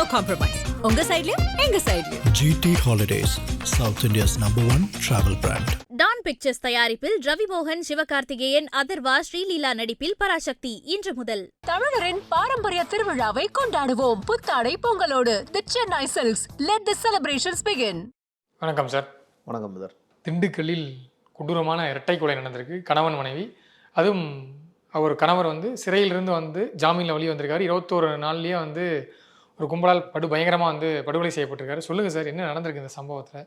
No compromise உங்க சைடுலயும் எங்க சைடுலயும் GT Holidays, South India's number one travel brand. Dawn pictures தயாரிப்பில் ரவிமோகன் சிவகார்த்திகேயன் அதர்வா ஸ்ரீலீலா நடிப்பில் பராசக்தி இன்று முதல். தமிழரின் பாரம்பரிய திருவிழாவை கொண்டாடுவோம். புத்தாடை பொங்கலோடு the Chennai silks let the celebrations begin வணக்கம் சார் வணக்கம் முதர் திண்டுக்கல்லில் கொடூரமான இரட்டை கொலை நடந்திருக்கு. கணவன் மனைவி. அதுவும் அவர் கணவர் வந்து சிறையிலிருந்து வந்து ஜாமீனில் வெளியே வந்திருக்காரு. இருபத்தோரு நாள்லேயே வந்து ஒரு கும்பலால் படு பயங்கரமாக வந்து படுகொலை செய்யப்பட்டிருக்காரு. சொல்லுங்கள் சார் என்ன நடந்திருக்கு இந்த சம்பவத்தில்?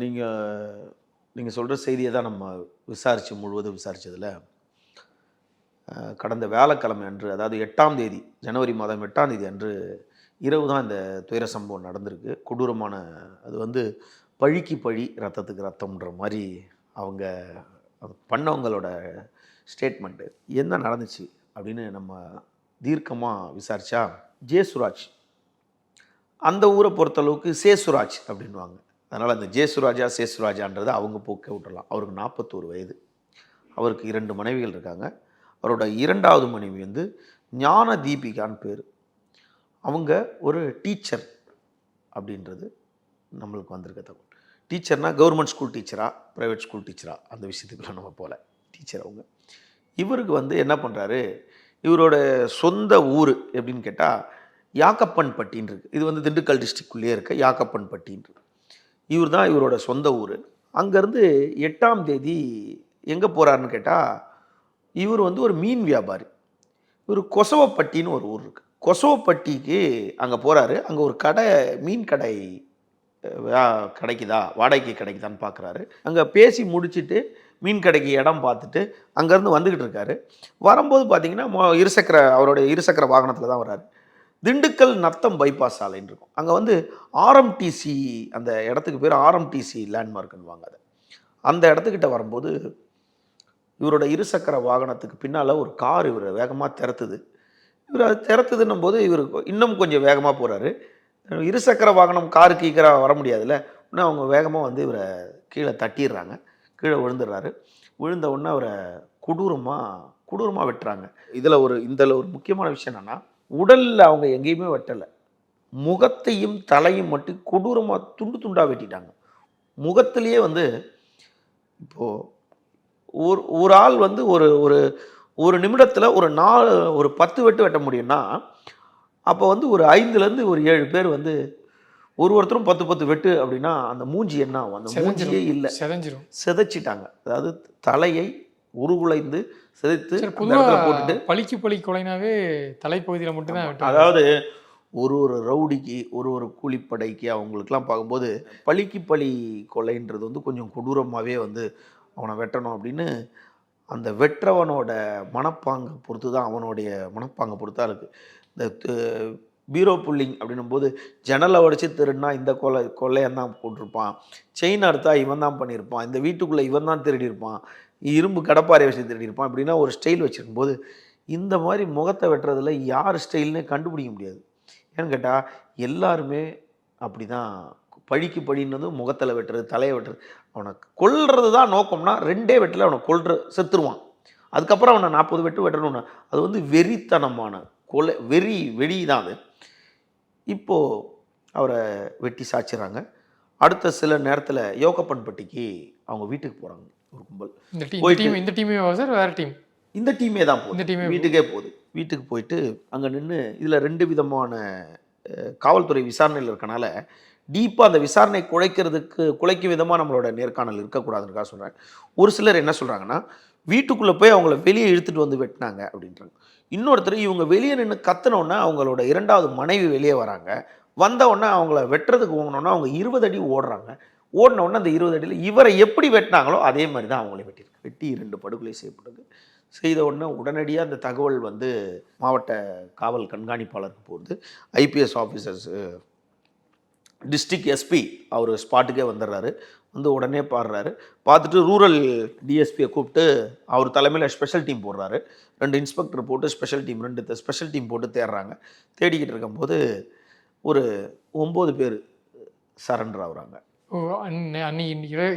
நீங்கள் நீங்கள் சொல்கிற செய்தியை தான் நம்ம விசாரித்து முழுவதும் விசாரித்ததில் கடந்த வியாழக்கிழமை அன்று அதாவது எட்டாம் தேதி ஜனவரி மாதம் எட்டாம் தேதி அன்று இரவு தான் இந்த துயர சம்பவம் நடந்திருக்கு. கொடூரமான அது வந்து பழிக்கு பழி ரத்தத்துக்கு ரத்தம்ன்ற மாதிரி அவங்க பண்ணவங்களோட ஸ்டேட்மெண்ட்டு என்ன நடந்துச்சு அப்படின்னு நம்ம தீர்க்கமாக விசாரித்தா ஜே சுராஜ் அந்த ஊரை பொறுத்தளவுக்கு சேசுராஜ் அப்படின்வாங்க அதனால் அந்த ஜேசுராஜா சேசுராஜான்றதை அவங்க போக்க விட்டுடலாம் அவருக்கு நாற்பத்தோரு வயது. அவருக்கு இரண்டு மனைவிகள் இருக்காங்க. அவரோட இரண்டாவது மனைவி வந்து ஞான தீபிகான்னு பேர். அவங்க ஒரு டீச்சர் அப்படின்றது நம்மளுக்கு வந்திருக்க தகவல். டீச்சர்னால் கவர்மெண்ட் ஸ்கூல் டீச்சரா ப்ரைவேட் ஸ்கூல் டீச்சரா? அந்த விஷயத்துக்குலாம் நம்ம போகல. டீச்சர் அவங்க. இவருக்கு வந்து என்ன பண்ணுறாரு இவரோட சொந்த ஊர் எப்படின்னு கேட்டால் யாக்கப்பன் பட்டின்னு இருக்கு. இது வந்து திண்டுக்கல் டிஸ்ட்ரிக்ட்குள்ளேயே இருக்க யாக்கப்பன் பட்டின்னு இவர் தான் இவரோட சொந்த ஊர். அங்கேருந்து எட்டாம் தேதி எங்கே போகிறாருன்னு கேட்டால் இவர் வந்து ஒரு மீன் வியாபாரி. இவர் கொசவப்பட்டின்னு ஒரு ஊர் இருக்குது கொசவப்பட்டிக்கு அங்கே போகிறாரு அங்கே ஒரு கடை மீன் கடை கிடைக்குதா வாடகைக்கு கிடைக்குதான்னு பார்க்குறாரு அங்கே பேசி முடிச்சுட்டு மீன் கடைக்கு இடம் பார்த்துட்டு அங்கேருந்து வந்துக்கிட்டு இருக்காரு. வரும்போது பார்த்தீங்கன்னா மோ இருசக்கர அவருடைய இருசக்கர வாகனத்தில் தான் வர்றாரு திண்டுக்கல் நத்தம் பைபாஸ் சாலைன்னு இருக்கும். அங்கே வந்து ஆர்எம்டிசி அந்த இடத்துக்கு பேர் ஆர்எம்டிசி லேண்ட்மார்க்குன்னுவாங்க அதை. அந்த இடத்துக்கிட்ட வரும்போது இவரோட இருசக்கர வாகனத்துக்கு பின்னால் ஒரு கார் இவர் வேகமாக திறத்துது. இவர் அது திறத்துதுன்னும் போது இவர் இன்னும் கொஞ்சம் வேகமாக போகிறாரு இருசக்கர வாகனம் காரு கீக்கராக வர முடியாதுல்ல. உடனே அவங்க வேகமாக வந்து இவரை கீழே தட்டிடுறாங்க. கீழே விழுந்துடுறாரு. விழுந்த உடனே அவரை கொடூரமாக கொடூரமாக வெட்டுறாங்க. இதில் ஒரு இதில் ஒரு முக்கியமான விஷயம் என்னென்னா உடலில் அவங்க எங்கேயுமே வெட்டலை. முகத்தையும் தலையும் மட்டும் கொடூரமாக துண்டு துண்டாக வெட்டிட்டாங்க. முகத்திலேயே வந்து இப்போது ஒரு ஒரு ஆள் வந்து ஒரு ஒரு ஒரு நிமிடத்தில் ஒரு நாலு ஒரு பத்து வெட்டு வெட்ட முடியும்னா அப்போ வந்து ஒரு ஐந்துலேருந்து ஒரு ஏழு பேர் வந்து ஒரு ஒருத்தரும் பத்து பத்து வெட்டு அப்படின்னா அந்த மூஞ்சி என்ன ஆகும்? அந்த மூஞ்சியே இல்லை. செதஞ்சிரும். சிதைச்சிட்டாங்க. அதாவது தலையை உருகுலைந்து சிதைத்து போட்டுட்டு. பழிக்கு பழி கொலைனாவே தலைப்பகுதியில் மட்டும்தான். அதாவது ஒரு ஒரு ரவுடிக்கு ஒரு ஒரு கூலிப்படைக்கு அவங்களுக்குலாம் பார்க்கும்போது பழிக்கு பழி கொலைன்றது வந்து கொஞ்சம் கொடூரமாகவே வந்து அவனை வெட்டணும் அப்படின்னு அந்த வெற்றவனோட மனப்பாங்கை பொறுத்து தான் அவனுடைய மனப்பாங்கை பொறுத்தா இருக்குது இந்த பீரோ புல்லிங் அப்படின்னும் போது ஜன்னலை உடைச்சு திருடினா இந்த கொலை கொள்ளையன் தான் போட்டிருப்பான். செயின் அறுத்தா இவன் தான் பண்ணியிருப்பான். இந்த வீட்டுக்குள்ளே இவன் தான் திருடியிருப்பான். இரும்பு கடப்பாறை வச்சு திருடியிருப்பான் அப்படின்னா ஒரு ஸ்டைல் வச்சுருக்கும் போது இந்த மாதிரி முகத்தை வெட்டுறதில் யார் ஸ்டைல்னே கண்டுபிடிக்க முடியாது. ஏன்னு கேட்டால் எல்லாருமே அப்படி தான் பழிக்கு பழின்னது முகத்தில் வெட்டுறது தலையை வெட்டுறது. அவனை கொல்றது தான் நோக்கம்னா ரெண்டே வெட்டில் அவனை கொல்ற செத்துருவான். அதுக்கப்புறம் அவனை நாற்பது வெட்டு வெட்டணும்னா அது வந்து வெறித்தனமான கொலை வெறி வெறி தான் அது. இப்போது அவரை வெட்டி சாய்ச்சிடுறாங்க அடுத்த சில நேரத்தில் யோகப்பன்பட்டிக்கு அவங்க வீட்டுக்கு போகிறாங்க ஒரு கும்பல். இந்த டீம் இந்த இந்த சார் வேறு டீம். இந்த டீமே தான் இந்த போகுது டீமே வீட்டுக்கே போகுது. வீட்டுக்கு போயிட்டு அங்கே நின்று இதில் ரெண்டு விதமான காவல்துறை விசாரணையில் இருக்கனால டீப்பாக அந்த விசாரணை குலைக்கிறதுக்கு குலைக்கும் விதமாக நம்மளோட நேர்காணல் இருக்கக்கூடாதுன்றக்காக சொல்கிறேன் ஒரு சிலர் என்ன சொல்கிறாங்கன்னா வீட்டுக்குள்ளே போய் அவங்கள வெளியே இழுத்துட்டு வந்து வெட்டினாங்க அப்படின்றாங்க. இன்னொருத்தர் இவங்க வெளியே நின்று கத்துனோன்னா அவங்களோட இரண்டாவது மனைவி வெளியே வராங்க. வந்த உடனே அவங்கள வெட்டுறதுக்கு போகணுன்னா அவங்க இருபது அடி ஓடுறாங்க. ஓடின உடனே அந்த இருபது அடியில் இவரை எப்படி வெட்டினாங்களோ அதே மாதிரி தான் அவங்களே வெட்டியிருக்கு. வெட்டி இரண்டு படுகொலை செய்யப்பட்டது. செய்த உடனே உடனடியாக அந்த தகவல் வந்து மாவட்ட காவல் கண்காணிப்பாளருக்கு போகுது. ஐபிஎஸ் ஆஃபீஸர்ஸ் டிஸ்ட்ரிக்ட் எஸ்பி அவர் ஸ்பாட்டுக்கே வந்துடுறாரு வந்து உடனே பாடுறாரு பார்த்துட்டு ரூரல் டிஎஸ்பியை கூப்பிட்டு அவர் தலைமையில் ஸ்பெஷல் டீம் போடுறாரு. ரெண்டு இன்ஸ்பெக்டர் போட்டு ஸ்பெஷல் டீம் ரெண்டு ஸ்பெஷல் டீம் போட்டு தேடுறாங்க தேடிக்கிட்டு இருக்கும்போது ஒரு ஒம்பது பேர் சரண்டர் ஆகுறாங்க.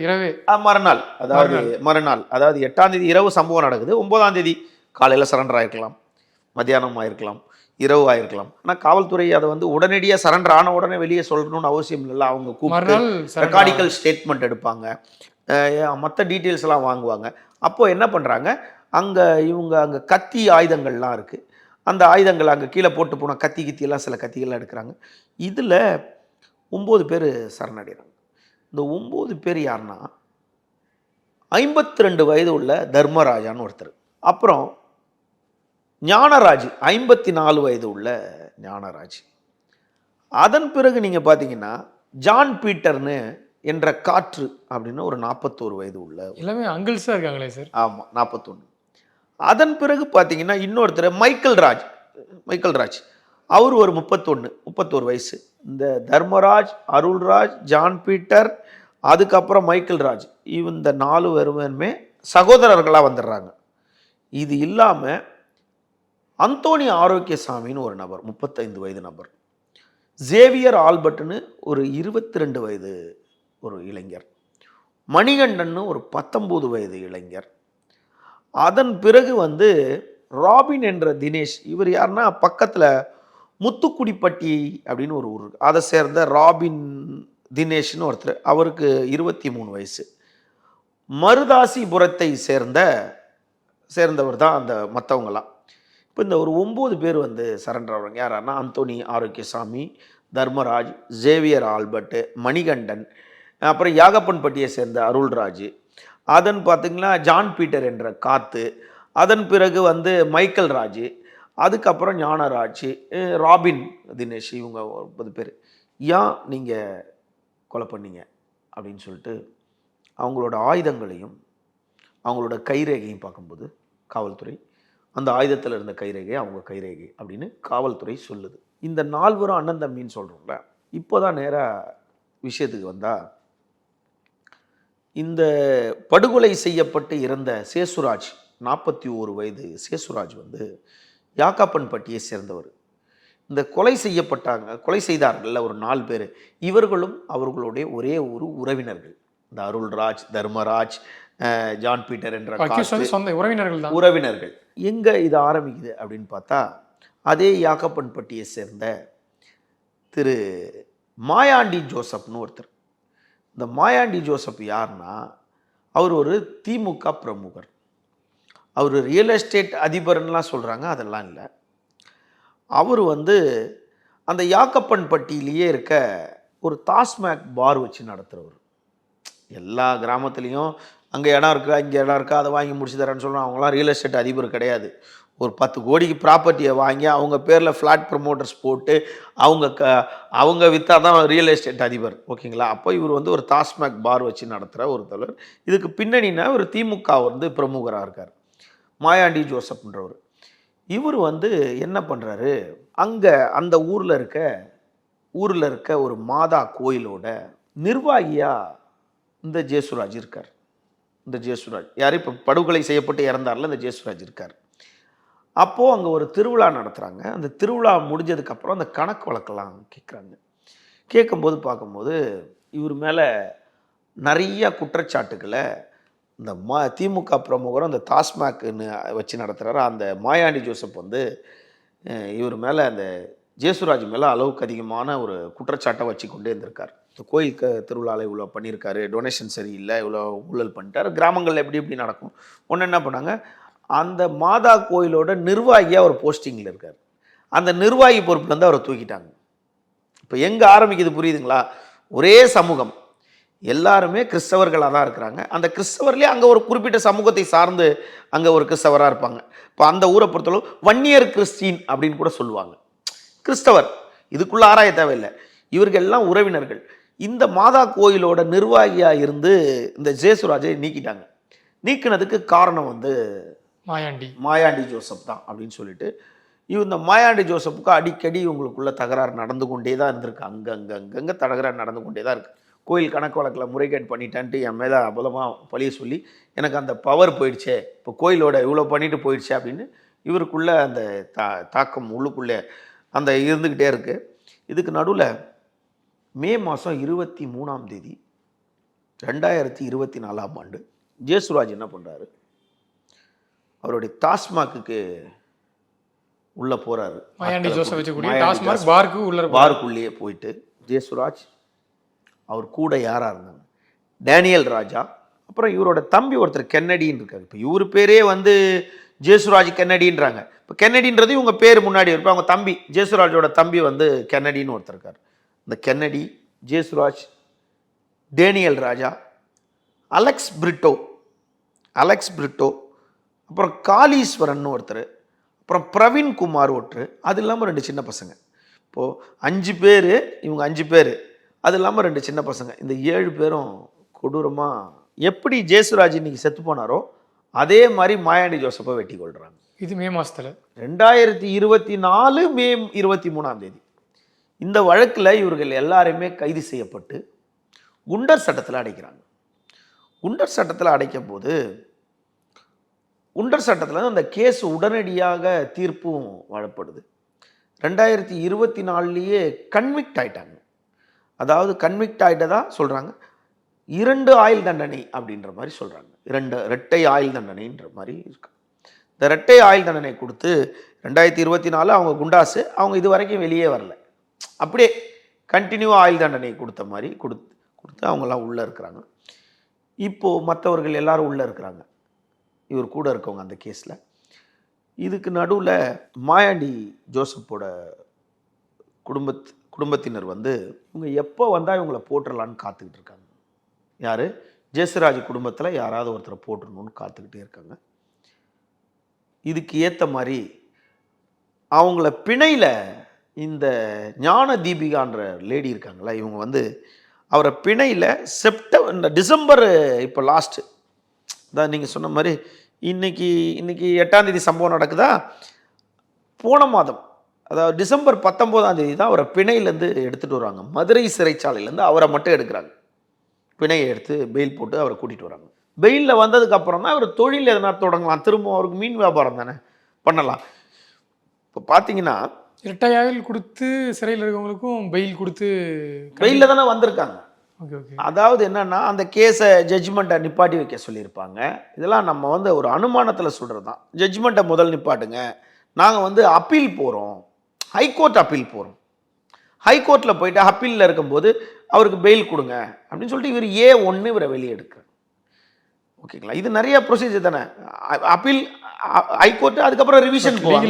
இரவே மறுநாள். அதாவது மறுநாள். அதாவது எட்டாம் தேதி இரவு சம்பவம் நடக்குது. ஒன்பதாம் தேதி காலையில் சரண்டர் ஆயிருக்கலாம். மத்தியானம் ஆயிருக்கலாம். இரவு ஆயிருக்கலாம். ஆனால் காவல்துறை அதை வந்து உடனடியாக சரண்டர் ஆன உடனே வெளியே சொல்லணும்னு அவசியம் இல்லைல்ல. அவங்க கூப்பிட்டு ரெக்கார்டிக்கல் ஸ்டேட்மெண்ட் எடுப்பாங்க. மற்ற டீட்டெயில்ஸ் எல்லாம் வாங்குவாங்க. அப்போ என்ன பண்ணுறாங்க அங்கே இவங்க அங்கே கத்தி ஆயுதங்கள்லாம் இருக்குது அந்த ஆயுதங்கள் அங்கே கீழே போட்டு போன கத்தி கித்தியெல்லாம் சில கத்திகள்லாம் எடுக்கிறாங்க. இதில் ஒம்பது பேர் சரணடைகிறாங்க இந்த ஒம்பது பேர் யாருன்னா ஐம்பத்தி ரெண்டு வயது உள்ள தர்மராஜான்னு ஒருத்தர். அப்புறம் ஞானராஜ் ஐம்பத்தி நாலு வயது உள்ள ஞானராஜ். அதன் பிறகு நீங்கள் பார்த்தீங்கன்னா ஜான் பீட்டர்னு என்ற காற்று அப்படின்னு ஒரு நாற்பத்தோரு வயது உள்ள எல்லாமே அங்கிள்ஸாக இருக்காங்களே சார். ஆமாம் நாற்பத்தொன்று அதன் பிறகு பார்த்தீங்கன்னா இன்னொருத்தர் மைக்கேல் ராஜ். மைக்கேல் ராஜ். அவர் ஒரு முப்பத்தொன்று முப்பத்தோரு வயசு. இந்த தர்மராஜ் அருள்ராஜ் ஜான் பீட்டர் அதுக்கப்புறம் மைக்கேல் ராஜ் இவன் இந்த நாலு பேருமே சகோதரர்களாக வந்துடுறாங்க. இது இல்லாமல் அந்தோணி ஆரோக்கியசாமின்னு ஒரு நபர் முப்பத்தைந்து வயது நபர். ஜேவியர் ஆல்பர்ட்னு ஒரு இருபத்தி ரெண்டு வயது ஒரு இளைஞர். மணிகண்டன்னு ஒரு பத்தொம்போது வயது இளைஞர். அதன் பிறகு வந்து ராபின் என்ற தினேஷ் இவர் யாருன்னா பக்கத்தில் முத்துக்குடிப்பட்டி அப்படின்னு ஒரு ஊர் இருக்குது அதை சேர்ந்த ராபின் தினேஷ்னு ஒருத்தர். அவருக்கு இருபத்தி மூணு வயசு. மருதாசிபுரத்தை சேர்ந்த சேர்ந்தவர் தான் அந்த மற்றவங்களாம் இப்போ இந்த ஒரு ஒம்பது பேர் வந்து சரண்டர் ஆகிறாங்க யாரானா Anthony Arokiasamy Dharmaraj Xavier Albert Manikandan அப்புறம் யாகப்பன்பட்டியை சேர்ந்த அருள்ராஜ். அதன் பார்த்திங்கன்னா ஜான் பீட்டர் என்ற காத்து. அதன் பிறகு வந்து மைக்கேல் ராஜு. அதுக்கப்புறம் ஞானராஜ் ராபின் தினேஷ் இவங்க ஒன்பது பேர். ஏன் நீங்கள் கொலை பண்ணீங்க? அப்படின்னு சொல்லிட்டு அவங்களோட ஆயுதங்களையும் அவங்களோட கைரேகையும் பார்க்கும்போது காவல்துறை அந்த ஆயுதத்தில் இருந்த கைரேகை அவங்க கைரேகை அப்படின்னு காவல்துறை சொல்லுது. இந்த நால்வரும் அண்ணன் தம்பின்னு சொல்கிறோம்ல இப்போ தான் நேராக விஷயத்துக்கு வந்தால் இந்த படுகொலை செய்யப்பட்டு இறந்த சேசுராஜ் நாற்பத்தி ஓரு வயது சேசுராஜ் வந்து யாக்காப்பன்பட்டியை சேர்ந்தவர். இந்த கொலை செய்யப்பட்டாங்க கொலை செய்தார்கள்ல ஒரு நாலு பேர். இவர்களும் அவர்களுடைய ஒரே ஒரு உறவினர்கள். இந்த அருள்ராஜ் தர்மராஜ் ஜான் பீட்டர் என்ற சொந்த உறவினர்கள் உறவினர்கள். எங்க இது ஆரம்பிக்குது அப்படின்னு பார்த்தா அதே யாக்கப்பன்பட்டியை சேர்ந்த திரு மாயாண்டி ஜோசப்னு ஒருத்தர். இந்த மாயாண்டி ஜோசப் யாருன்னா அவர் ஒரு திமுக பிரமுகர். அவர் ரியல் எஸ்டேட் அதிபர்லாம் சொல்கிறாங்க அதெல்லாம் இல்லை. அவர் வந்து அந்த யாக்கப்பன்பட்டியிலேயே இருக்க ஒரு தாஸ்மேக் பார் வச்சு நடத்துகிறவர் எல்லா கிராமத்துலேயும் அங்கே இடம் இருக்கா இங்கே இடம் இருக்கா அதை வாங்கி முடிச்சு தரேன்னு சொல்கிறோம் அவங்களாம் ரியல் எஸ்டேட் அதிபர் கிடையாது. ஒரு பத்து கோடிக்கு ப்ராப்பர்ட்டியை வாங்கி அவங்க பேரில் ஃப்ளாட் ப்ரமோட்டர்ஸ் போட்டு அவங்க க அவங்க விற்றா தான் ரியல் எஸ்டேட் அதிபர். ஓகேங்களா? அப்போ இவர் வந்து ஒரு தாஸ்மேக் பார் வச்சு நடத்துகிற ஒரு தலைவர். இதுக்கு பின்னணினா ஒரு திமுக வந்து பிரமுகராக இருக்கார். மாயாண்டி ஜோசப்ன்றவர். இவர் வந்து என்ன பண்ணுறாரு அங்கே அந்த ஊரில் இருக்க ஊரில் இருக்க ஒரு மாதா கோயிலோட நிர்வாகியாக இந்த ஜேசுராஜ் இருக்கார். இந்த ஜேசுராஜ். யார்? இப்போ படுகொலை செய்யப்பட்டு இறந்தார்ல இந்த ஜேசுராஜ் இருக்கார். அப்போது அங்கே ஒரு திருவிழா நடத்துகிறாங்க அந்த திருவிழா முடிஞ்சதுக்கப்புறம் அந்த கணக்கு வழக்கெல்லாம் கேட்குறாங்க கேட்கும்போது பார்க்கும்போது இவர் மேலே நிறையா குற்றச்சாட்டுகளை இந்த மா திமுக பிரமுகரும் அந்த டாஸ்மாக்னு வச்சு நடத்துகிறாரு அந்த மாயாண்டி ஜோசப் வந்து இவர் மேலே அந்த ஜேசுராஜ் மேலே அளவுக்கு அதிகமான ஒரு குற்றச்சாட்டை வச்சு கொண்டே இருந்திருக்கார். இந்த கோயில் க திருவிழாவில் இவ்வளோ பண்ணியிருக்காரு டொனேஷன் சரியில்லை இவ்வளோ ஊழல் பண்ணிட்டார் கிராமங்களில் எப்படி எப்படி நடக்கும்? ஒன்று என்ன பண்ணாங்க? அந்த மாதா கோயிலோட நிர்வாகியாக ஒரு போஸ்டிங்கில் இருக்கார். அந்த நிர்வாகி பொறுப்புலேருந்து அவரை தூக்கிட்டாங்க. இப்போ எங்கே ஆரம்பிக்குது புரியுதுங்களா? ஒரே சமூகம். எல்லாருமே கிறிஸ்தவர்களாக தான் இருக்கிறாங்க. அந்த கிறிஸ்தவர்லேயே அங்கே ஒரு குறிப்பிட்ட சமூகத்தை சார்ந்து அங்கே ஒரு கிறிஸ்தவராக இருப்பாங்க. இப்போ அந்த ஊரை பொறுத்தளவு வன்னியர் கிறிஸ்டின் அப்படின்னு கூட சொல்லுவாங்க. கிறிஸ்தவர் இதுக்குள்ள ஆராய தேவையில்லை. இவர்கள் எல்லாம் உறவினர்கள். இந்த மாதா கோயிலோட நிர்வாகியாக இருந்து இந்த ஜேசுராஜை நீக்கிட்டாங்க. நீக்கினதுக்கு காரணம் வந்து மாயாண்டி. மாயாண்டி ஜோசப் தான் அப்படின்னு சொல்லிட்டு இந்த மாயாண்டி ஜோசப்புக்கு அடிக்கடி இவங்களுக்குள்ள தகராறு நடந்து கொண்டே தான் இருந்திருக்கு. அங்கே அங்கே அங்கங்கே தகராறு நடந்து கொண்டே தான் இருக்குது கோயில் கணக்கு வழக்கில் முறைகேடு பண்ணிட்டேன்ட்டு என் மேலே அபலமாக பழிய சொல்லி எனக்கு அந்த பவர் போயிடுச்சே இப்போ கோயிலோட இவ்வளோ பண்ணிட்டு போயிடுச்சே அப்படின்னு இவருக்குள்ள அந்த தா தாக்கம் உள்ளுக்குள்ளே அந்த இருந்துக்கிட்டே இருக்குது இதுக்கு நடுவில் மே மாதம் இருபத்தி மூணாம் தேதி ரெண்டாயிரத்தி இருபத்தி நாலாம் ஆண்டு ஜேசுராஜ் என்ன பண்ணுறாரு அவருடைய டாஸ்மாக்குக்கு உள்ளே போகிறாரு மாயாண்டி ஜோசப் வச்சுக்கூடிய டாஸ்மார்க் பாருக்கு உள்ள இருப்பாரு. பாருக்குள்ளேயே போயிட்டு ஜெயசுராஜ் அவர் கூட யாராக இருந்தாங்க? டேனியல் ராஜா அப்புறம் இவரோட தம்பி ஒருத்தர் கென்னடின்னு இருக்காரு. இப்போ இவர் பேரே வந்து ஜேசுராஜ் கென்னடின்றாங்க. இப்போ கென்னடின்றது இவங்க பேர் முன்னாடி இருப்பா அவங்க தம்பி ஜேசுராஜோட தம்பி வந்து கென்னடின்னு ஒருத்தர் இருக்கார். இந்த Kennedy Jesuraj Daniel Raja Alex Brito Alex Brito அப்புறம் காளீஸ்வரன் ஒருத்தர் அப்புறம் பிரவீன் குமார் ஒருத்தர் அது இல்லாமல் ரெண்டு சின்ன பசங்க. இப்போது அஞ்சு பேர் இவங்க அஞ்சு பேர். அது இல்லாமல் ரெண்டு சின்ன பசங்க. இந்த ஏழு பேரும் கொடூரமாக எப்படி ஜேசுராஜ் இன்னைக்கு செத்து போனாரோ அதே மாதிரி மாயாண்டி ஜோசப்பை வெட்டி கொள்கிறாங்க இது மே மாசத்துல. ரெண்டாயிரத்தி இருபத்தி நாலு மே இருபத்தி மூணாம் தேதி. இந்த வழக்கில் இவர்கள் எல்லாருமே கைது செய்யப்பட்டு குண்டர் சட்டத்தில் அடைக்கிறாங்க. குண்டர் சட்டத்தில் அடைக்கும் போது குண்டர் சட்டத்தில் அந்த கேஸ் உடனடியாக தீர்ப்பும் வழப்படுது. ரெண்டாயிரத்தி இருபத்தி நாலுலேயே கன்விக்ட் ஆயிட்டாங்க. அதாவது கன்விக்ட் ஆகிட்டதா சொல்கிறாங்க இரண்டு ஆயுள் தண்டனை அப்படின்ற மாதிரி சொல்கிறாங்க இரண்டு ரெட்டை ஆயுள் தண்டனைன்ற மாதிரி இருக்கு. இந்த ரெட்டை ஆயுள் தண்டனை கொடுத்து ரெண்டாயிரத்தி இருபத்தி நாலு அவங்க குண்டாசு அவங்க இது வரைக்கும் வெளியே வரல. அப்படியே கண்டினியூ ஆயுள் தண்டனை கொடுத்த மாதிரி கொடுத்து கொடுத்து அவங்கெல்லாம் உள்ளே இருக்கிறாங்க. இப்போது மற்றவர்கள் எல்லாரும் உள்ளே இருக்கிறாங்க. இவர் கூட இருக்கவங்க அந்த கேஸில் இதுக்கு நடுவில் மாயாண்டி ஜோசப்போட குடும்பத்து குடும்பத்தினர் வந்து இவங்க எப்போ வந்தால் இவங்கள போட்டுடலான்னு காத்துக்கிட்டு இருக்காங்க. யார்? ஜெயசுராஜ் குடும்பத்தில் யாராவது ஒருத்தரை போட்டுடணும்னு காத்துக்கிட்டே இருக்காங்க. இதுக்கு ஏற்ற மாதிரி அவங்கள பிணையில் இந்த ஞான தீபிகான்ற லேடி இருக்காங்களா இவங்க வந்து அவரை பிணையில் செப்டம்பர் இந்த டிசம்பர் இப்போ லாஸ்ட்டு தான் நீங்கள் சொன்ன மாதிரி இன்னைக்கு இன்னைக்கு எட்டாம் தேதி சம்பவம் நடக்குதா? போன மாதம். அதாவது டிசம்பர் பத்தொம்போதாம் தேதி தான் அவரை பிணையிலேருந்து எடுத்துகிட்டு வராங்க. மதுரை சிறைச்சாலையிலேருந்து அவரை மட்டும் எடுக்கிறாங்க. பிணையை எடுத்து பெயில் போட்டு அவரை கூட்டிகிட்டு வராங்க. பெயிலில் வந்ததுக்கப்புறம் தான் அவர் தொழில் எதனா தொடங்கலாம். திரும்ப அவருக்கு மீன் வியாபாரம் தானே பண்ணலாம். இப்போ பார்த்தீங்கன்னா இரட்டையாயில் கொடுத்து சிறையில் இருக்கவங்களுக்கும் பெயில் கொடுத்து பெயிலில் தானே வந்திருக்காங்க. Okay okay. அதாவது என்னன்னா அந்த கேஸை ஜட்ஜ்மெண்ட்டை நிப்பாட்டி வைக்க சொல்லியிருப்பாங்க. இதெல்லாம் நம்ம வந்து ஒரு அனுமானத்தில் சொல்கிறது தான் ஜட்ஜ்மெண்ட்டை முதல் நிப்பாட்டுங்க. நாங்கள் வந்து அப்பீல் போகிறோம் ஹைகோர்ட் அப்பீல் போகிறோம் ஹைகோர்ட்டில் போயிட்டு அப்பீலில் இருக்கும்போது அவருக்கு பெயில் கொடுங்க அப்படின்னு சொல்லிட்டு இவர் ஏ ஒன்று இவரை வெளியே எடுக்கிறார் ஓகேங்களா? இது நிறைய ப்ரொசீஜர் தானே? அப்பீல் ஹைகோர்ட் அதுக்கப்புறம் ரிவிஷன் போவாங்க.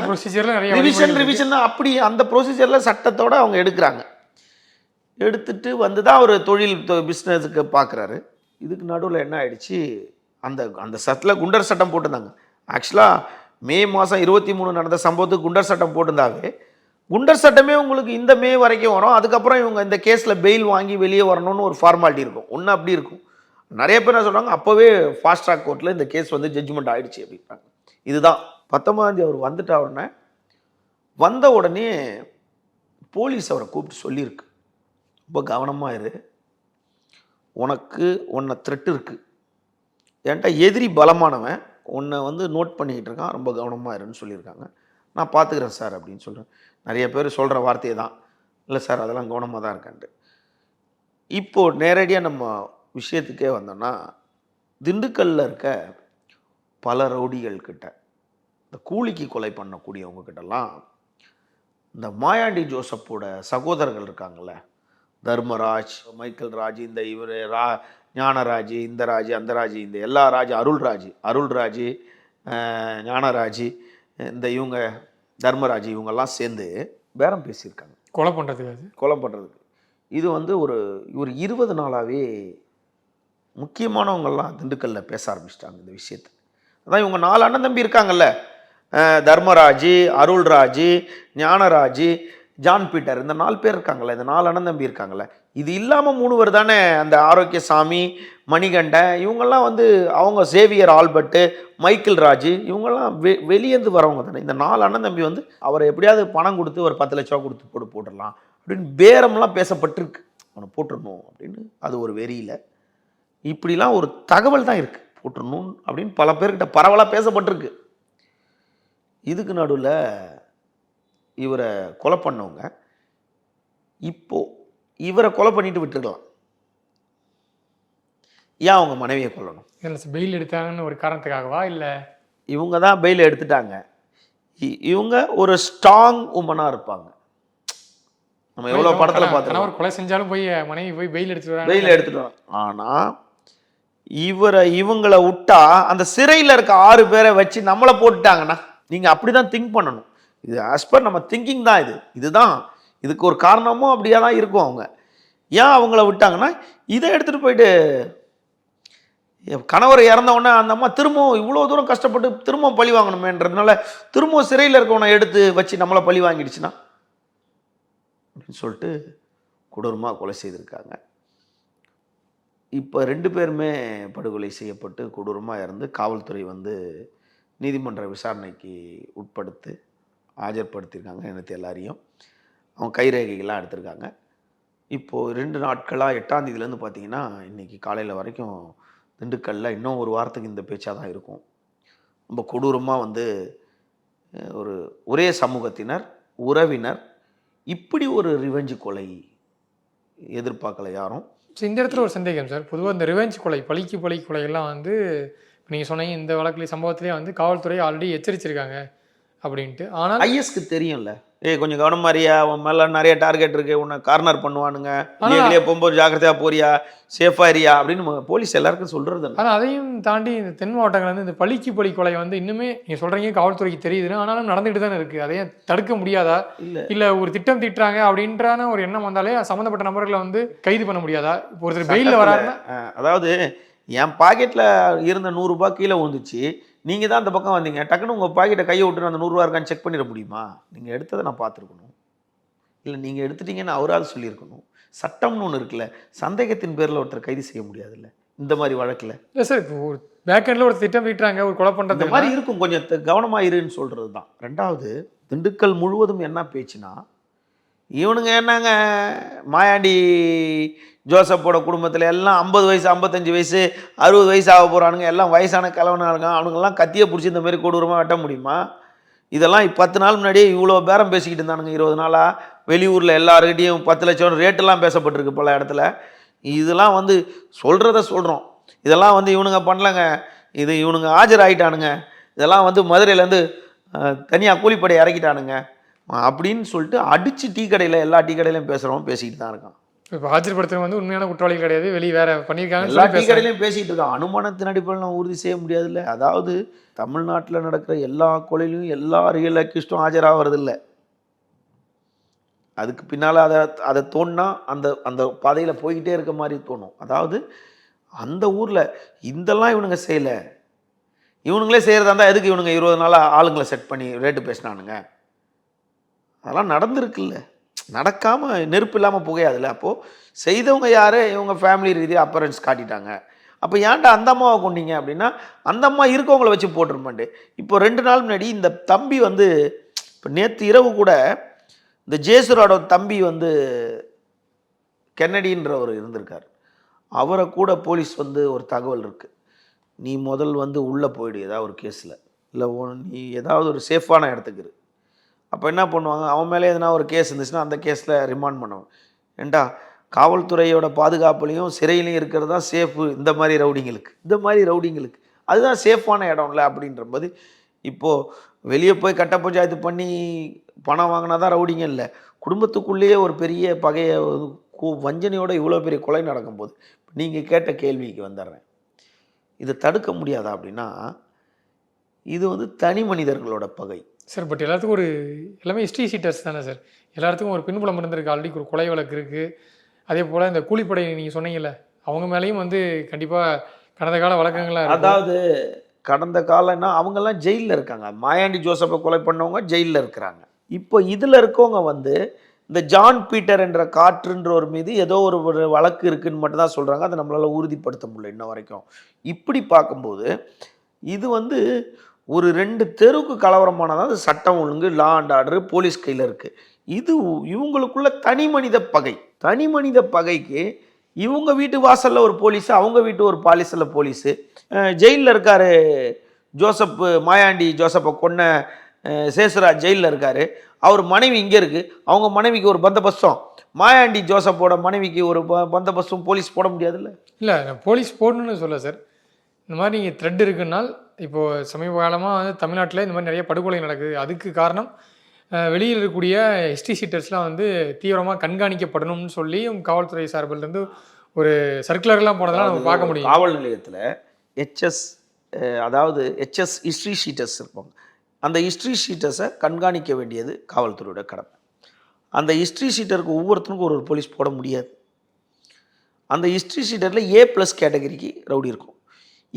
ரிவிஷன். ரிவிஷன் அப்படி அந்த ப்ரொசீஜரில் சட்டத்தோட அவங்க எடுக்கிறாங்க. எடுத்துட்டு வந்து தான் அவர் தொழில் பிஸ்னஸுக்கு பார்க்குறாரு இதுக்கு நடுவில் என்ன ஆயிடுச்சு? அந்த அந்த சட்டத்தில் குண்டர் சட்டம் போட்டிருந்தாங்க. ஆக்சுவலாக மே மாதம் இருபத்தி மூணு நடந்த சம்பவத்துக்கு குண்டர் சட்டம் போட்டிருந்தாவே குண்டர் சட்டமே உங்களுக்கு இந்த மே வரைக்கும் வரும். அதுக்கப்புறம் இவங்க இந்த கேஸில் பெயில் வாங்கி வெளியே வரணும்னு ஒரு ஃபார்மாலிட்டி இருக்கும். ஒன்று அப்படி இருக்கும். நிறைய பேர் என்ன சொல்கிறாங்க அப்போவே ஃபாஸ்ட் ட்ராக் கோர்ட்டில் இந்த கேஸ் வந்து ஜட்ஜ்மெண்ட் ஆகிடுச்சு அப்படின்றாங்க. இதுதான். பத்தொன்பதாம் தேதி அவர் வந்துட்டா உடனே வந்த உடனே போலீஸ் அவரை கூப்பிட்டு சொல்லியிருக்கு. ரொம்ப கவனமாக இரு. உனக்கு உன்னை த்ரெட் இருக்குது என்கிட்ட எதிரி பலமானவன். உன்னை வந்து நோட் பண்ணிக்கிட்டு இருக்கான். ரொம்ப கவனமாக இருன்னு சொல்லியிருக்காங்க. நான் பார்த்துக்கிறேன் சார் அப்படின்னு சொல்கிறேன் நிறைய பேர் சொல்கிற வார்த்தையை தான். இல்லை சார் அதெல்லாம் கவனமாக தான் இருக்கேன்ட்டு. இப்போது நேரடியாக நம்ம விஷயத்துக்கே வந்தோம்னா திண்டுக்கல்லில் இருக்க பல ரவுடிகள்கிட்ட இந்த கூலிக்கு கொலை பண்ணக்கூடியவங்க கிட்டலாம் இந்த மாயாண்டி ஜோசப்போட சகோதரர்கள் இருக்காங்கல்ல தர்மராஜ் மைக்கேல் ராஜ் இந்த இவர் ரா ஞானராஜ் இந்த ராஜ் அந்த ராஜ் இந்த எல்லா ராஜ் அருள்ராஜ் அருள்ராஜ் ஞானராஜி ஞானராஜ் இந்த இவங்க தர்மராஜ் இவங்கெல்லாம் சேர்ந்து பேரம் பேசியிருக்காங்க. கொலை பண்றதுக்கு அது? கொலை பண்ணுறதுக்கு இது வந்து ஒரு ஒரு இருபது நாளாகவே முக்கியமானவங்கெல்லாம் திண்டுக்கல்லில் பேச ஆரம்பிச்சிட்டாங்க இந்த விஷயத்தை. அதான் இவங்க நாலு அண்ணன் தம்பி இருக்காங்கல்ல. தர்மராஜ் அருள்ராஜ் ஞானராஜ் ஜான் பீட்டர் இந்த நாலு பேர் இருக்காங்கல்ல இந்த நாலு அண்ணன் தம்பி இருக்காங்கல்ல. இது இல்லாமல் மூணுவர் தானே அந்த ஆரோக்கியசாமி மணிகண்டன் இவங்கெல்லாம் வந்து அவங்க சேவியர் ஆல்பர்ட்டு மைக்கேல் ராஜு இவங்கெல்லாம் வெ வெளியேந்து வரவங்க தானே. இந்த நாலு அண்ணன் தம்பி வந்து அவரை எப்படியாவது பணம் கொடுத்து ஒரு பத்து லட்ச ரூபா கொடுத்து போட்டு போட்டுடலாம் அப்படின்னு பேரம்லாம் பேசப்பட்டிருக்கு. அவனை போட்டுடணும் அப்படின்னு அது ஒரு வெறியில். இப்படிலாம் ஒரு தகவல் தான் இருக்குது போட்டுடணும் அப்படின்னு பல பேர்கிட்ட பரவலாக பேசப்பட்டிருக்கு. இதுக்கு நடுவில் இவரை கொலை பண்ணவங்க இப்போது இவரை கொலை பண்ணிட்டு விட்டுருக்கலாம் ஏன் அவங்க மனைவியை கொல்லணும்? பெயில் எடுத்தாங்கன்னு ஒரு காரணத்துக்காகவா? இல்லை? இவங்க தான் பெயில் எடுத்துட்டாங்க. இவங்க ஒரு ஸ்ட்ராங் உமனாக இருப்பாங்க. நம்ம எவ்வளோ படத்தில் கணவர் பார்த்துருக்கோம். கொலை செஞ்சாலும் போய் மனைவி போய் பெயில் எடுத்துட்டு வெயில் எடுத்துட்டு ஆனால் இவரை இவங்களை விட்டா அந்த சிறையில் இருக்க ஆறு பேரை வச்சு நம்மளை போட்டுட்டாங்கன்னா நீங்கள் அப்படி தான் திங்க் பண்ணணும். இது ஆஸ் பர் நம்ம திங்கிங் தான் இது. இதுதான் இதுக்கு ஒரு காரணமும் அப்படியே தான் இருக்கும் அவங்க. ஏன் அவங்கள விட்டாங்கன்னா இதை எடுத்துகிட்டு போயிட்டு கணவர் இறந்தவொடனே அந்த அம்மா திரும்பவும் இவ்வளோ தூரம் கஷ்டப்பட்டு திரும்பவும் பழி வாங்கணுமேன்றதுனால திரும்பவும் சிறையில் இருக்கவனை எடுத்து வச்சு நம்மளை பழி வாங்கிடுச்சுன்னா அப்படின்னு சொல்லிட்டு கொடூரமாக கொலை செய்திருக்காங்க. இப்போ ரெண்டு பேருமே படுகொலை செய்யப்பட்டு கொடூரமாக இறந்து காவல்துறை வந்து நீதிமன்ற விசாரணைக்கு உட்படுத்து ஆஜர்படுத்தியிருக்காங்க எனக்கு எல்லாரையும். அவங்க கைரேகைகள்லாம் எடுத்திருக்காங்க. இப்போது ரெண்டு நாட்களாக எட்டாம் தேதியிலேருந்து பார்த்தீங்கன்னா இன்றைக்கி காலையில் வரைக்கும் திண்டுக்கல்ல இன்னும் ஒரு வாரத்துக்கு இந்த பேச்சாக தான் இருக்கும். ரொம்ப கொடூரமாக வந்து ஒரு ஒரே சமூகத்தினர் உறவினர் இப்படி ஒரு ரிவெஞ்சு கொலை எதிர்பார்க்கல யாரும். இந்த இடத்துல ஒரு சந்தேகம் சார். பொதுவாக இந்த ரிவெஞ்ச் கொலை பழிக்கு பழி கொலைகள்லாம் வந்து நீங்கள் சொன்னீங்க இந்த வழக்குல சம்பவத்திலே வந்து காவல்துறை ஆல்ரெடி எச்சரிச்சிருக்காங்க அப்படின்ட்டு. ஆனால் ஐஎஸ்க்கு தெரியும்ல. ஏய் கொஞ்சம் கவனமா இருியா உன் மேல நிறைய டார்கெட் இருக்கு உன்னை கார்னர் பண்ணுவானுங்க. நீங்களே போகும்போது ஜாக்கிரதையா போறியா சேஃபா இருியா அப்படின்னு போலீஸ் எல்லாருக்கும் சொல்றது. ஆனால் அதையும் தாண்டி இந்த தென் மாவட்டங்கள் வந்து இந்த பழிக்கு பழி கொலை வந்து இன்னுமே நீங்கள் சொல்கிறீங்க காவல்துறைக்கு தெரியுதுன்னு ஆனாலும் நடந்துகிட்டு தானே இருக்குது அதையும் தடுக்க முடியாதா? இல்ல. இல்லை ஒரு திட்டம் தீட்டுறாங்க அப்படின்றான ஒரு எண்ணம் வந்தாலே சம்மந்தப்பட்ட நபர்களை வந்து கைது பண்ண முடியாதா? ஒருத்தர் பெயிலில் வராருன்னா? அதாவது என் பாக்கெட்ல இருந்த நூறு ரூபாய் கீழே விழுந்துச்சு. நீங்க தான் அந்த பக்கம் வந்தீங்க. டக்குன்னு உங்க பாக்கெட்டை கையை விட்டு அந்த நூறுரூவா இருக்கான்னு செக் பண்ணிட முடியுமா? நீங்க எடுத்ததை நான் பார்த்துருக்கணும். இல்லை நீங்க எடுத்துட்டீங்கன்னு அவரால் சொல்லியிருக்கணும். சட்டம்னு ஒன்று இருக்குல்ல சந்தேகத்தின் பேர்ல ஒருத்தர் கைது செய்ய முடியாதுல்ல. இந்த மாதிரி வழக்குல. இல்லை சார் இப்போ ஒரு பேக் எண்டில் ஒரு திட்டம் தீட்டுறாங்க ஒரு கொலை இந்த பண்ணுறது மாதிரி இருக்கும் கொஞ்சம் த- கவனமா இருன்னு சொல்றது தான். ரெண்டாவது திண்டுக்கல் முழுவதும் என்ன பேச்சுனா இவனுங்க என்னங்க மாயாண்டி ஜோசப்போட குடும்பத்தில் எல்லாம் ஐம்பது வயசு ஐம்பத்தஞ்சு வயசு அறுபது வயசு ஆக போகிறானுங்க எல்லாம் வயசான கிழவனா இருக்கான். அவனுங்கெல்லாம் கத்தியை பிடிச்சி இந்த மாதிரி கொடூரமாக வெட்ட முடியுமா? இதெல்லாம் பத்து நாள் முன்னாடியே இவ்வளோ பேரம் பேசிக்கிட்டு இருந்தானுங்க இருபது நாளாக வெளியூரில் எல்லாருக்கிட்டையும் பத்து லட்சம் ரேட்டெல்லாம் பேசப்பட்டிருக்கு பல இடத்துல. இதெல்லாம் வந்து சொல்கிறத சொல்கிறோம் இதெல்லாம் வந்து இவனுங்க பண்ணலங்க. இது இவனுங்க ஆஜராயிட்டானுங்க. இதெல்லாம் வந்து மதுரையிலேருந்து தனியாக கூலிப்படை இறக்கிட்டானுங்க. அப்படின்னு சொல்லிட்டு அடித்து டீ கடையில் எல்லா டீ கடையிலையும் பேசுகிறவன் பேசிக்கிட்டு தான் இருக்கான். இப்போ ஆஜர்படுத்துறது வந்து உண்மையான குற்றவாளிகள் கிடையாது. வெளியே வேற பண்ணியிருக்காங்கன்னு எல்லா டீ. கடையிலையும் பேசிக்கிட்டு இருக்கான் அனுமானத்தின் அடிப்படையில் நம்ம உறுதி செய்ய முடியாதுல்ல. அதாவது தமிழ்நாட்டில் நடக்கிற எல்லா கொலையிலும் எல்லா ரியல் அக்யூஸ்டும் ஆஜராகிறது இல்லை அதுக்கு பின்னால் அதை அதை தோணுனா அந்த அந்த பாதையில் போய்கிட்டே இருக்க மாதிரி தோணும். அதாவது அந்த ஊரில் இதெல்லாம் இவனுங்க செய்யலை. இவனுங்களே செய்கிறதா இருந்தால் எதுக்கு இவனுங்க இருபது நாளாக ஆளுங்களை செட் பண்ணி ரேட்டு பேசினானுங்க? அதெல்லாம் நடந்திருக்குல்ல. நடக்காமல் நெருப்பு இல்லாமல் புகையாதுல்ல அப்போது செய்தவங்க யார்? இவங்க ஃபேமிலி ரீதியாக அப்பரன்ஸ் காட்டிட்டாங்க. அப்போ ஏன்டா அந்த அம்மாவை கொண்டீங்க அப்படின்னா அந்த அம்மா இருக்கவங்கள வச்சு போட்டிருப்பாண்டு இப்போ ரெண்டு நாள் முன்னாடி இந்த தம்பி வந்து இப்போ நேற்று இரவு கூட இந்த ஜேசுரோட தம்பி வந்து கென்னடின்றவர் இருந்திருக்கார். அவரை கூட போலீஸ் வந்து ஒரு தகவல் இருக்குது நீ முதல் வந்து உள்ளே போயிடு ஏதாவது ஒரு கேஸில் இல்லை நீ ஏதாவது ஒரு சேஃபான இடத்துக்கு இரு. அப்போ என்ன பண்ணுவாங்க? அவன் மேலே எதனா ஒரு கேஸ் இருந்துச்சுன்னா அந்த கேஸில் ரிமாண்ட் பண்ணுவாங்க. ஏண்டா? காவல்துறையோட பாதுகாப்புலையும் சிறையிலையும் இருக்கிறது தான் சேஃபு இந்த மாதிரி ரவுடிங்களுக்கு. இந்த மாதிரி ரவுடிங்களுக்கு. அதுதான் சேஃபான இடம்ல அப்படின்ற போது இப்போது வெளியே போய் கட்ட பஞ்சாயத்து பண்ணி பணம் வாங்கினா தான் ரவுடிங்க இல்லை. குடும்பத்துக்குள்ளேயே ஒரு பெரிய பகைய வஞ்சனையோட இவ்வளோ பெரிய கொலை நடக்கும்போது நீங்கள் கேட்ட கேள்விக்கு வந்துடுறேன். இதை தடுக்க முடியாதா அப்படின்னா இது வந்து தனி மனிதர்களோட பகை. சார் பட் எல்லாத்துக்கும் ஒரு எல்லாமே ஹிஸ்ட்ரி சீட்டர்ஸ் தானே சார். எல்லாத்துக்கும் ஒரு பின்புலம் இருந்திருக்கு. ஆல்ரெடி ஒரு கொலை வழக்கு இருக்குது அதே போல் இந்த கூலிப்படை நீங்கள் சொன்னீங்கல்ல அவங்க மேலேயும் வந்து கண்டிப்பாக கடந்த கால வழக்கங்கள்லாம் அதாவது கடந்த காலம்னா அவங்கெல்லாம் ஜெயிலில் இருக்காங்க. மாயாண்டி ஜோசப்பை கொலை பண்ணவங்க ஜெயிலில் இருக்கிறாங்க. இப்போ இதில் இருக்கவங்க வந்து இந்த ஜான் பீட்டர் என்ற காற்றுன்ற ஒரு மீது ஏதோ ஒரு ஒரு வழக்கு இருக்குன்னு மட்டும் தான் சொல்கிறாங்க அதை நம்மளால் உறுதிப்படுத்த முடியல இன்ன வரைக்கும். இப்படி பார்க்கும்போது இது வந்து ஒரு ரெண்டு தெருவுக்கு கலவரமானதான் அது சட்டம் ஒழுங்கு லா அண்ட் ஆர்டர் போலீஸ் கையில் இருக்குது இது இவங்களுக்குள்ள தனி மனித பகை. தனி மனித பகைக்கு இவங்க வீட்டு வாசலில் ஒரு போலீஸு அவங்க வீட்டு ஒரு பாலிசில் போலீஸு ஜெயிலில் இருக்காரு ஜோசப் மாயாண்டி ஜோசப்பை கொன்ன சேசுராஜ் ஜெயிலில் இருக்காரு. அவர் மனைவி இங்கே இருக்குது அவங்க மனைவிக்கு ஒரு பந்தபஸ்தம். மாயாண்டி ஜோசப்போட மனைவிக்கு ஒரு ப- போலீஸ் போட முடியாதுல்ல? இல்லை நான் போலீஸ் போடணும்னு சொல்ல சார் இந்த மாதிரி நீங்கள் த்ரெட் இருக்குன்னால் இப்போது சமீப காலமாக வந்து தமிழ்நாட்டில் இந்த மாதிரி நிறைய படுகொலை நடக்குது. அதுக்கு காரணம் வெளியில் இருக்கக்கூடிய ஹிஸ்ட்ரி சீட்டர்ஸ்லாம் வந்து தீவிரமாக கண்காணிக்கப்படணும்னு சொல்லி காவல்துறை சார்பிலிருந்து ஒரு சர்க்குலர்லாம் போனதெல்லாம் நம்ம பார்க்க முடியும். காவல் நிலையத்தில் ஹெச்எஸ் அதாவது ஹெச்எஸ் ஹிஸ்ட்ரி ஷீட்டர்ஸ் இருப்பாங்க. அந்த ஹிஸ்ட்ரி ஷீட்டர்ஸை கண்காணிக்க வேண்டியது காவல்துறையோட கடமை. அந்த ஹிஸ்ட்ரி ஷீட்டருக்கு ஒவ்வொருத்தனுக்கும் ஒரு ஒரு போலீஸ் போட முடியாது. அந்த ஹிஸ்ட்ரி ஷீட்டரில் ஏ ப்ளஸ் கேட்டகரிக்கு ரவுடி இருக்கும்.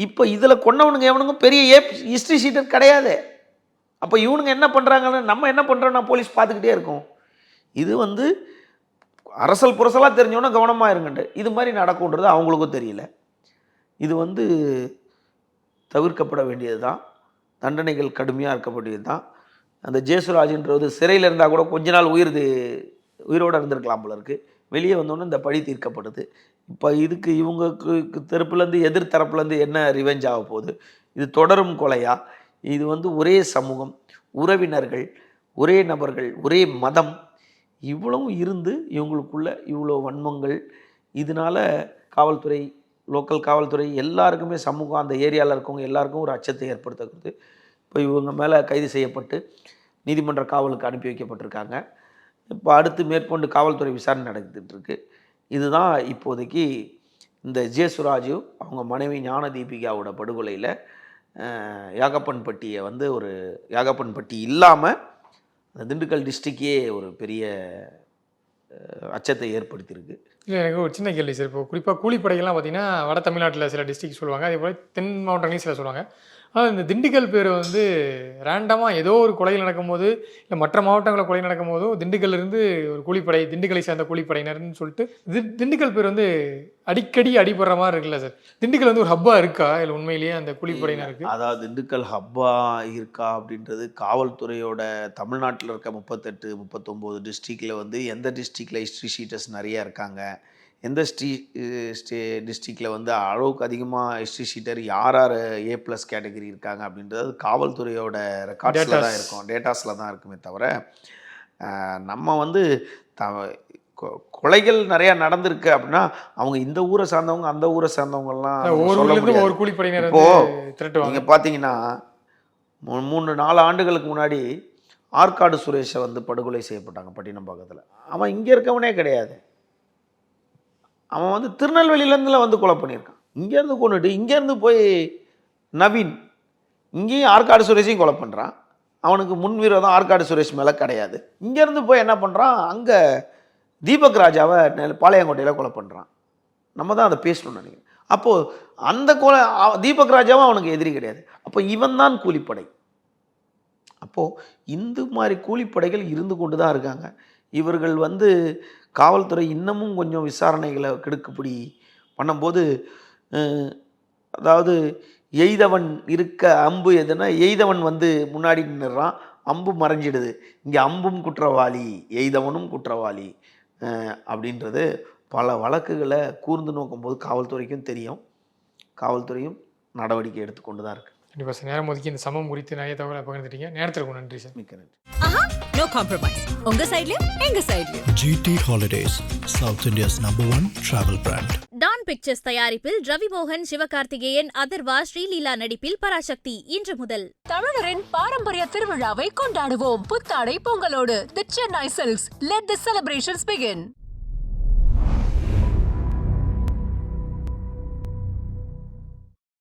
இப்போ இதில் கொண்டவனுங்க எவனுங்க பெரிய ஏ ஹிஸ்ட்ரி சீட்டர் கிடையாது. அப்போ இவனுங்க என்ன பண்ணுறாங்கன்னு நம்ம என்ன பண்ணுறோம்னா போலீஸ் பார்த்துக்கிட்டே இருக்கோம். இது வந்து அரசல் புரசலாக தெரிஞ்சவொன்னே கவனமாக இருங்கண்டு இது மாதிரி நடக்கும்ன்றது அவங்களுக்கும் தெரியல. இது வந்து தவிர்க்கப்பட வேண்டியது தான் தண்டனைகள் கடுமையாக இருக்க வேண்டியது தான் அந்த ஜேசுராஜ்ன்றது சிறையில் இருந்தால் கூட கொஞ்ச நாள் உயிர் உயிரோடு இருந்திருக்கலாம் போல இருக்குது வெளியே வந்தோன்னே இந்த பழி தீர்க்கப்படுது. இப்போ இதுக்கு இவங்க தரப்புலேருந்து எதிர் தரப்புலேருந்து என்ன ரிவெஞ்ச் ஆக போகுது? இது தொடரும் கொலையா? இது வந்து ஒரே சமூகம் உறவினர்கள் ஒரே நபர்கள் ஒரே மதம் இவ்வளவும் இருந்து இவங்களுக்குள்ள இவ்வளோ வன்மங்கள் இதனால காவல்துறை லோக்கல் காவல்துறை எல்லாருக்குமே சமூகம் அந்த ஏரியாவில் இருக்கவங்க எல்லாருக்கும் ஒரு அச்சத்தை ஏற்படுத்துறது இப்போ இவங்க மேலே கைது செய்யப்பட்டு நீதிமன்ற காவலுக்கு அனுப்பி வைக்கப்பட்டிருக்காங்க. இப்போ அடுத்து மேற்கொண்டு காவல்துறை விசாரணை நடந்துகிட்டு இருக்குது இதுதான் இப்போதைக்கு இந்த ஜே சுராஜு அவங்க மனைவி ஞான தீபிகாவோட படுகொலையில் யாகப்பன்பட்டியை வந்து ஒரு யாகப்பன்பட்டி இல்லாமல் அந்த திண்டுக்கல் டிஸ்ட்ரிக்டே ஒரு பெரிய அச்சத்தை ஏற்படுத்தியிருக்கு. இல்லை எனக்கு ஒரு சின்ன கேள்வி சார். இப்போ குறிப்பாக கூலிப்படைகள்லாம் பார்த்தீங்கன்னா வட தமிழ்நாட்டில் சில டிஸ்ட்ரிக்ட் சொல்லுவாங்க. அதே போல் தென் மாவட்டங்களையும் சில சொல்லுவாங்க. ஆனால் இந்த திண்டுக்கல் பேர் வந்து ரேண்டமாக ஏதோ ஒரு கொலை நடக்கும்போது இல்லை மற்ற மாவட்டங்களில் கொலை நடக்கும்போதோ திண்டுக்கல்லிருந்து ஒரு கூலிப்படை திண்டுக்கலை சேர்ந்த கூலிப்படையினர்னு சொல்லிட்டு தி திண்டுக்கல் பேர் வந்து அடிக்கடி அடிபடுற மாதிரி இருக்குல்ல சார்? திண்டுக்கல் வந்து ஒரு ஹப்பாக இருக்கா? இல்லை உண்மையிலேயே அந்த கூலிப்படையினருக்கு? அதாவது திண்டுக்கல் ஹப்பா இருக்கா அப்படின்றது காவல்துறையோட தமிழ்நாட்டில் இருக்க முப்பத்தெட்டு முப்பத்தொம்போது டிஸ்ட்ரிக்டில் வந்து எந்த டிஸ்ட்ரிக்டில் ஹிஸ்ட்ரி ஷீட்டர்ஸ் நிறையா இருக்காங்க? எந்த ஸ்ட்ரீ ஸ்டே டிஸ்ட்ரிக்டில் வந்து அளவுக்கு அதிகமாக ஹிஸ்ட்ரி ஷீட்டர் யார் யார் ஏ ப்ளஸ் கேட்டகரி இருக்காங்க அப்படின்றது அது காவல்துறையோட ரெக்கார்ட்ஸில் தான். இருக்கும் டேட்டாஸில் தான் இருக்குமே தவிர நம்ம வந்து த கொலைகள் நிறையா நடந்திருக்கு அப்படின்னா அவங்க இந்த ஊரை சார்ந்தவங்க அந்த ஊரை சார்ந்தவங்கலாம். ஒவ்வொரு கூலிப்படையினர் இப்போ நீங்கள் பார்த்தீங்கன்னா மூ- மூன்று நாலு ஆண்டுகளுக்கு முன்னாடி ஆற்காடு சுரேஷை வந்து படுகொலை செய்யப்பட்டாங்க பட்டினப்பாக்கத்தில் அவன் இங்கே இருக்கவனே கிடையாது அவன் வந்து திருநெல்வேலியிலேருந்துலாம் வந்து கொலை பண்ணியிருக்கான். இங்கேருந்து கொண்டுட்டு இங்கேருந்து போய் நவீன் இங்கேயும் ஆற்காடு சுரேஷையும் கொலை பண்ணுறான் அவனுக்கு முன்விரோதம் ஆற்காடு சுரேஷ் மேலே கிடையாது. இங்கேருந்து போய் என்ன பண்ணுறான் அங்கே தீபக் ராஜாவை நெல் பாளையங்கோட்டையில் கொலை பண்ணுறான் நம்ம தான் அதை பேசணும்னு நினைக்கிறேன். அப்போது அந்த கொலை தீபக் ராஜாவும் அவனுக்கு எதிரி கிடையாது. அப்போ இவன் தான் கூலிப்படை. அப்போது இந்து மாதிரி கூலிப்படைகள் இருந்து கொண்டு தான் இருக்காங்க. இவர்கள் வந்து காவல்துறை இன்னமும் கொஞ்சம் விசாரணைகளை கெடுக்குப்படி பண்ணும்போது அதாவது எய்தவன் இருக்க அம்பு எதுனா எய்தவன் வந்து முன்னாடி நின்றுறான் அம்பு மறைஞ்சிடுது. இங்கே அம்பும் குற்றவாளி எய்தவனும் குற்றவாளி அப்படின்றது பல வழக்குகளை கூர்ந்து நோக்கும்போது காவல்துறைக்கும் தெரியும். காவல்துறையும் நடவடிக்கை எடுத்துக்கொண்டு தான் இருக்கு. கண்டிப்பாக சார். நேரம் ஒதுக்கி இந்த சமம் குறித்து நிறைய தகவலை பகிர்ந்துட்டீங்க. நேரத்திற்கு நன்றி சார். மிக்க நன்றி. நோ காம்ப்ரமைஸ் உங்க சைட்லயும் எங்க சைட்லயும் GT Holidays, South India's number one travel brand. Dawn pictures தயாரிப்பில் ரவிமோகன் சிவகார்த்திகேயன் அதர்வா ஸ்ரீலீலா நடிப்பில் பராசக்தி இன்று முதல். தமிழரின் பாரம்பரிய திருவிழாவை கொண்டாடுவோம். புத்தாடை பொங்கலோடு. The Chennai silks let the celebrations begin